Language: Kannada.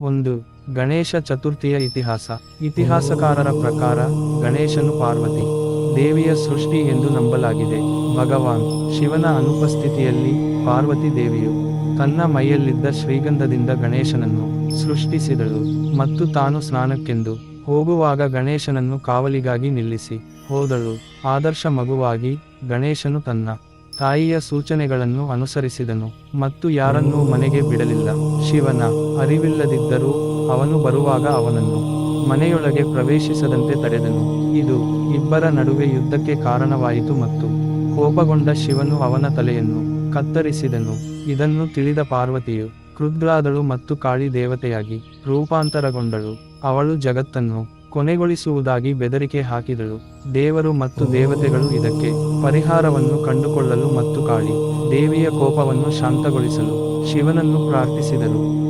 ಒಂದು ಗಣೇಶ ಚತುರ್ಥಿಯ ಇತಿಹಾಸ. ಇತಿಹಾಸಕಾರರ ಪ್ರಕಾರ ಗಣೇಶನು ಪಾರ್ವತಿ, ದೇವಿಯ ಸೃಷ್ಟಿ ಎಂದು ನಂಬಲಾಗಿದೆ. ಭಗವಾನ್ ಶಿವನ ಅನುಪಸ್ಥಿತಿಯಲ್ಲಿ ಪಾರ್ವತಿ ದೇವಿಯು ತನ್ನ ಮೈಯಲ್ಲಿದ್ದ ಶ್ರೀಗಂಧದಿಂದ ಗಣೇಶನನ್ನು ಸೃಷ್ಟಿಸಿದಳು ಮತ್ತು ತಾನು ಸ್ನಾನಕ್ಕೆಂದು ಹೋಗುವಾಗ ಗಣೇಶನನ್ನು ಕಾವಲಿಗಾಗಿ ನಿಲ್ಲಿಸಿ ಹೋದಳು. ಆದರ್ಶ ಮಗುವಾಗಿ ಗಣೇಶನು ತನ್ನ ತಾಯಿಯ ಸೂಚನೆಗಳನ್ನು ಅನುಸರಿಸಿದನು ಮತ್ತು ಯಾರನ್ನೂ ಮನೆಗೆ ಬಿಡಲಿಲ್ಲ. ಶಿವನ ಅರಿವಿಲ್ಲದಿದ್ದರೂ ಅವನು ಬರುವಾಗ ಅವನನ್ನು ಮನೆಯೊಳಗೆ ಪ್ರವೇಶಿಸದಂತೆ ತಡೆದನು. ಇದು ಇಬ್ಬರ ನಡುವೆ ಯುದ್ಧಕ್ಕೆ ಕಾರಣವಾಯಿತು ಮತ್ತು ಕೋಪಗೊಂಡ ಶಿವನು ಅವನ ತಲೆಯನ್ನು ಕತ್ತರಿಸಿದನು. ಇದನ್ನು ತಿಳಿದ ಪಾರ್ವತಿಯು ಕೃದ್ರಾದಳು ಮತ್ತು ಕಾಳಿ ದೇವತೆಯಾಗಿ ರೂಪಾಂತರಗೊಂಡಳು. ಅವಳು ಜಗತ್ತನ್ನು ಕೊನೆಗೊಳಿಸುವುದಾಗಿ ಬೆದರಿಕೆ ಹಾಕಿದಳು. ದೇವರು ಮತ್ತು ದೇವತೆಗಳು ಇದಕ್ಕೆ ಪರಿಹಾರವನ್ನು ಕಂಡುಕೊಳ್ಳಲು ಮತ್ತು ಕಾಳಿ ದೇವಿಯ ಕೋಪವನ್ನು ಶಾಂತಗೊಳಿಸಲು ಶಿವನನ್ನು ಪ್ರಾರ್ಥಿಸಿದರು.